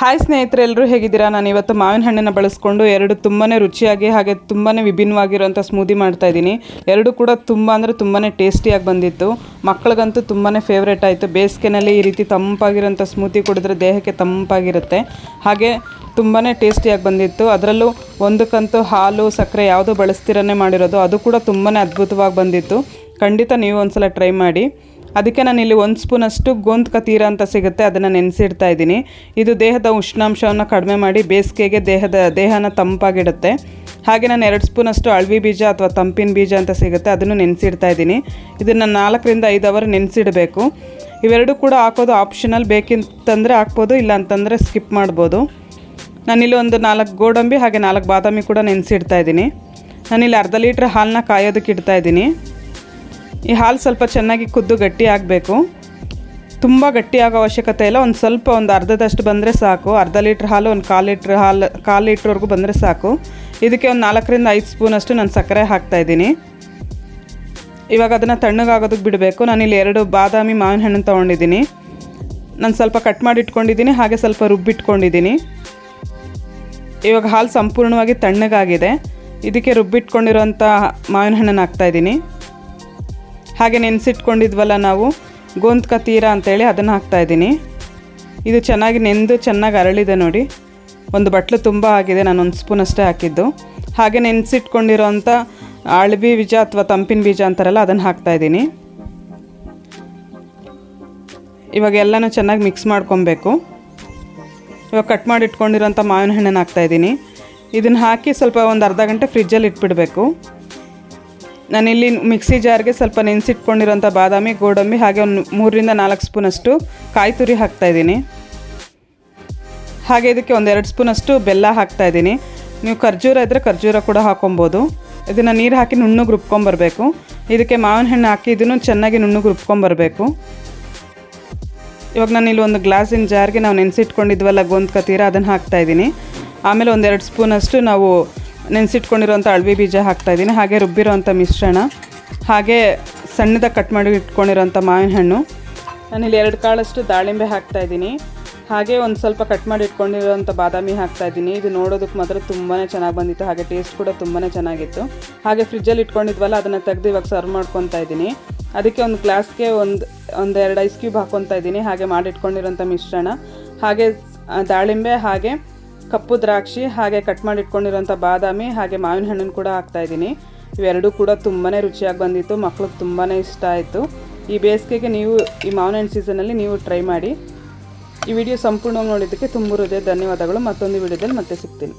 Hi ಸ್ನೇಹಿತರೆ ಎಲ್ಲರೂ ಹೇಗಿದ್ದೀರಾ? ನಾನು ಇವತ್ತು ಮಾವಿನ ಹಣ್ಣನ್ನು ಬಳಸ್ಕೊಂಡು ಎರಡು ತುಂಬಾ ರುಚಿಯಾಗಿ ಹಾಗೆ ತುಂಬಾ ವಿಭಿನ್ನವಾಗಿರುವಂಥ ಸ್ಮೂದಿ ಮಾಡ್ತಾ ಇದ್ದೀನಿ. ಎರಡು ಕೂಡ ತುಂಬ ಅಂದರೆ ತುಂಬಾ ಟೇಸ್ಟಿಯಾಗಿ ಬಂದಿತ್ತು. ಮಕ್ಕಳಿಗಂತೂ ತುಂಬಾ ಫೇವ್ರೇಟ್ ಆಯಿತು. ಬೇಸಿಗೆನಲ್ಲಿ ಈ ರೀತಿ ತಂಪಾಗಿರೋಂಥ ಸ್ಮೂತಿ ಕುಡಿದ್ರೆ ದೇಹಕ್ಕೆ ತಂಪಾಗಿರುತ್ತೆ. ಹಾಗೆ ತುಂಬಾ ಟೇಸ್ಟಿಯಾಗಿ ಬಂದಿತ್ತು. ಅದರಲ್ಲೂ ಒಂದಕ್ಕಂತೂ ಹಾಲು, ಸಕ್ಕರೆ ಯಾವುದು ಬಳಸ್ತಿರನೇ ಮಾಡಿರೋದು. ಅದು ಕೂಡ ತುಂಬಾ ಅದ್ಭುತವಾಗಿ ಬಂದಿತ್ತು. ಖಂಡಿತ ನೀವು ಒಂದು ಸಲ ಟ್ರೈ ಮಾಡಿ. ಅದಕ್ಕೆ ನಾನು ಇಲ್ಲಿ ಒಂದು ಸ್ಪೂನಷ್ಟು ಗೋಂದ್ ಕತೀರ ಅಂತ ಸಿಗುತ್ತೆ, ಅದನ್ನು ನೆನೆಸಿಡ್ತಾ ಇದ್ದೀನಿ. ಇದು ದೇಹದ ಉಷ್ಣಾಂಶವನ್ನು ಕಡಿಮೆ ಮಾಡಿ ಬೇಸಿಗೆಗೆ ದೇಹದ, ದೇಹನ ತಂಪಾಗಿಡುತ್ತೆ. ಹಾಗೆ ನಾನು ಎರಡು ಸ್ಪೂನಷ್ಟು ಅಳವಿ ಬೀಜ ಅಥವಾ ತಂಪಿನ ಬೀಜ ಅಂತ ಸಿಗುತ್ತೆ, ಅದನ್ನು ನೆನೆಸಿಡ್ತಾ ಇದ್ದೀನಿ. ಇದನ್ನು ನಾಲ್ಕರಿಂದ ಐದು ಅವರ್ ನೆನೆಸಿಡಬೇಕು. ಇವೆರಡು ಕೂಡ ಹಾಕೋದು ಆಪ್ಷನಲ್ ಬೇಕಿಂತಂದರೆ ಹಾಕ್ಬೋದು ಇಲ್ಲ ಅಂತಂದರೆ ಸ್ಕಿಪ್ ಮಾಡ್ಬೋದು. ನಾನಿಲ್ಲಿ ಒಂದು ನಾಲ್ಕು ಗೋಡಂಬಿ ಹಾಗೆ ನಾಲ್ಕು ಬಾದಾಮಿ ಕೂಡ ನೆನೆಸಿಡ್ತಾ ಇದ್ದೀನಿ. ನಾನಿಲ್ಲಿ ಅರ್ಧ ಲೀಟ್ರ್ ಹಾಲನ್ನ ಕಾಯೋದಕ್ಕೆ ಇಡ್ತಾ ಇದ್ದೀನಿ. ಈ ಹಾಲು ಸ್ವಲ್ಪ ಚೆನ್ನಾಗಿ ಕುದ್ದು ಗಟ್ಟಿ ಆಗಬೇಕು. ತುಂಬ ಗಟ್ಟಿಯಾಗೋ ಅವಶ್ಯಕತೆ ಇಲ್ಲ. ಒಂದು ಸ್ವಲ್ಪ ಒಂದು ಅರ್ಧದಷ್ಟು ಬಂದರೆ ಸಾಕು. ಅರ್ಧ ಲೀಟ್ರ್ ಹಾಲು, ಒಂದು ಕಾಲು ಲೀಟ್ರ್ ಹಾಲು, ಕಾಲು ಲೀಟ್ರ್ವರೆಗೂ ಬಂದರೆ ಸಾಕು. ಇದಕ್ಕೆ ಒಂದು ನಾಲ್ಕರಿಂದ ಐದು ಸ್ಪೂನಷ್ಟು ನಾನು ಸಕ್ಕರೆ ಹಾಕ್ತಾಯಿದ್ದೀನಿ ಇವಾಗ ಅದನ್ನು ತಣ್ಣಗಾಗೋದಕ್ಕೆ ಬಿಡಬೇಕು. ನಾನಿಲ್ಲಿ ಎರಡು ಬಾದಾಮಿ ಮಾವಿನ ಹಣ್ಣು ತೊಗೊಂಡಿದ್ದೀನಿ. ನಾನು ಸ್ವಲ್ಪ ಕಟ್ ಮಾಡಿ ಇಟ್ಕೊಂಡಿದ್ದೀನಿ, ಹಾಗೆ ಸ್ವಲ್ಪ ರುಬ್ಬಿಟ್ಕೊಂಡಿದ್ದೀನಿ. ಇವಾಗ ಹಾಲು ಸಂಪೂರ್ಣವಾಗಿ ತಣ್ಣಗಾಗಿದೆ. ಇದಕ್ಕೆ ರುಬ್ಬಿಟ್ಕೊಂಡಿರೋಂಥ ಮಾವಿನ ಹಣ್ಣನ್ನು ಹಾಕ್ತಾಯಿದ್ದೀನಿ ಹಾಗೆ ನೆನೆಸಿಟ್ಕೊಂಡಿದ್ವಲ್ಲ ನಾವು. ಗೋಂದ್ ತೀರ ಅಂತೇಳಿ ಅದನ್ನು ಹಾಕ್ತಾಯಿದ್ದೀನಿ ಇದು ಚೆನ್ನಾಗಿ ನೆಂದು ಚೆನ್ನಾಗಿ ಅರಳಿದೆ ನೋಡಿ. ಒಂದು ಬಟ್ಲು ತುಂಬ ಆಗಿದೆ ನಾನು ಒಂದು ಸ್ಪೂನ್ ಅಷ್ಟೇ ಹಾಕಿದ್ದು. ಹಾಗೆ ನೆನೆಸಿಟ್ಕೊಂಡಿರೋಂಥ ಅಳಬಿ ಬೀಜ ಅಥವಾ ತಂಪಿನ ಬೀಜ ಅಂತಾರಲ್ಲ, ಅದನ್ನು ಹಾಕ್ತಾಯಿದ್ದೀನಿ ಇವಾಗ ಎಲ್ಲನೂ ಚೆನ್ನಾಗಿ ಮಿಕ್ಸ್ ಮಾಡ್ಕೊಬೇಕು. ಇವಾಗ ಕಟ್ ಮಾಡಿ ಇಟ್ಕೊಂಡಿರೋಂಥ ಮಾವಿನ ಹಣ್ಣನ್ನು ಹಾಕ್ತಾಯಿದ್ದೀನಿ ಇದನ್ನು ಹಾಕಿ ಸ್ವಲ್ಪ ಒಂದು ಅರ್ಧ ಗಂಟೆ ಫ್ರಿಜ್ಜಲ್ಲಿ ಇಟ್ಬಿಡಬೇಕು. ನಾನಿಲ್ಲಿ ಮಿಕ್ಸಿ ಜಾರ್ಗೆ ಸ್ವಲ್ಪ ನೆನೆಸಿಟ್ಕೊಂಡಿರೋಂಥ ಬಾದಾಮಿ, ಗೋಡಂಬಿ ಹಾಗೆ ಒಂದು ಮೂರರಿಂದ ನಾಲ್ಕು ಸ್ಪೂನಷ್ಟು ಕಾಯಿ ತುರಿ ಹಾಕ್ತಾಯಿದ್ದೀನಿ ಹಾಗೆ ಇದಕ್ಕೆ ಒಂದೆರಡು ಸ್ಪೂನಷ್ಟು ಬೆಲ್ಲ ಹಾಕ್ತಾಯಿದ್ದೀನಿ ನೀವು ಖರ್ಜೂರ ಇದ್ದರೆ ಖರ್ಜೂರ ಕೂಡ ಹಾಕೊಬೋದು. ಇದನ್ನು ನೀರು ಹಾಕಿ ನುಣ್ಣಗೆ ರುಬ್ಕೊಂಬರ್ಬೇಕು. ಇದಕ್ಕೆ ಮಾವಿನ ಹಣ್ಣು ಹಾಕಿ ಇದನ್ನು ಚೆನ್ನಾಗಿ ನುಣ್ಣಗೆ ರುಬ್ಕೊಂಬರ್ಬೇಕು. ಇವಾಗ ನಾನು ಇಲ್ಲಿ ಒಂದು ಗ್ಲಾಸಿನ ಜಾರ್ಗೆ ನಾವು ನೆನೆಸಿಟ್ಕೊಂಡಿದ್ವಲ್ಲ ಗೊಂದ್ಕತೀರ ಅದನ್ನು ಹಾಕ್ತಾಯಿದ್ದೀನಿ ಆಮೇಲೆ ಒಂದೆರಡು ಸ್ಪೂನಷ್ಟು ನಾವು ನೆನೆಸಿಟ್ಕೊಂಡಿರೋಂಥ ಅಳವಿ ಬೀಜ ಹಾಕ್ತಾಯಿದ್ದೀನಿ ಹಾಗೆ ರುಬ್ಬಿರೋಂಥ ಮಿಶ್ರಣ, ಹಾಗೆ ಸಣ್ಣದಾಗಿ ಕಟ್ ಮಾಡಿ ಇಟ್ಕೊಂಡಿರೋಂಥ ಮಾವಿನ ಹಣ್ಣು ನಾನಿಲ್ಲಿ ಎರಡು ಕಾಳಷ್ಟು ದಾಳಿಂಬೆ ಹಾಕ್ತಾ ಇದ್ದೀನಿ. ಹಾಗೆ ಒಂದು ಸ್ವಲ್ಪ ಕಟ್ ಮಾಡಿ ಇಟ್ಕೊಂಡಿರೋಂಥ ಬಾದಾಮಿ ಹಾಕ್ತಾ ಇದ್ದೀನಿ. ಇದು ನೋಡೋದಕ್ಕೆ ಮಾತ್ರ ತುಂಬಾ ಚೆನ್ನಾಗಿ ಬಂದಿತ್ತು. ಹಾಗೆ ಟೇಸ್ಟ್ ಕೂಡ ತುಂಬಾ ಚೆನ್ನಾಗಿತ್ತು. ಹಾಗೆ ಫ್ರಿಜ್ಜಲ್ಲಿ ಇಟ್ಕೊಂಡಿದ್ವಲ್ಲ, ಅದನ್ನು ತೆಗೆದು ಇವಾಗ ಸರ್ವ್ ಮಾಡ್ಕೊತಾ ಇದ್ದೀನಿ. ಅದಕ್ಕೆ ಒಂದು ಗ್ಲಾಸ್ಗೆ ಒಂದು ಒಂದು ಎರಡು ಐಸ್ ಕ್ಯೂಬ್ ಹಾಕ್ಕೊತಾ ಇದ್ದೀನಿ. ಹಾಗೆ ಮಾಡಿಟ್ಕೊಂಡಿರೋಂಥ ಮಿಶ್ರಣ. ಹಾಗೆ ದಾಳಿಂಬೆ ಹಾಗೆ ಕಪ್ಪು ದ್ರಾಕ್ಷಿ ಹಾಗೆ ಕಟ್ ಮಾಡಿ ಇಟ್ಕೊಂಡಿರೋಂಥ ಬಾದಾಮಿ ಹಾಗೆ ಮಾವಿನ ಹಣ್ಣನ್ನು ಕೂಡ ಹಾಕ್ತಾ ಇದ್ದೀನಿ. ಇವೆರಡೂ ಕೂಡ ತುಂಬಾ ರುಚಿಯಾಗಿ ಬಂದಿತ್ತು, ಮಕ್ಳಿಗೆ ತುಂಬಾ ಇಷ್ಟ ಆಯಿತು. ಈ ಬೇಸಿಗೆಗೆ ನೀವು ಈ ಮಾವಿನ ಹಣ್ಣು ಸೀಸನಲ್ಲಿ ನೀವು ಟ್ರೈ ಮಾಡಿ. ಈ ವಿಡಿಯೋ ಸಂಪೂರ್ಣವಾಗಿ ನೋಡಿದ್ದಕ್ಕೆ ತುಂಬ ಹೃದಯ ಧನ್ಯವಾದಗಳು. ಮತ್ತೊಂದು ವಿಡಿಯೋದಲ್ಲಿ ಮತ್ತೆ ಸಿಗ್ತೀನಿ.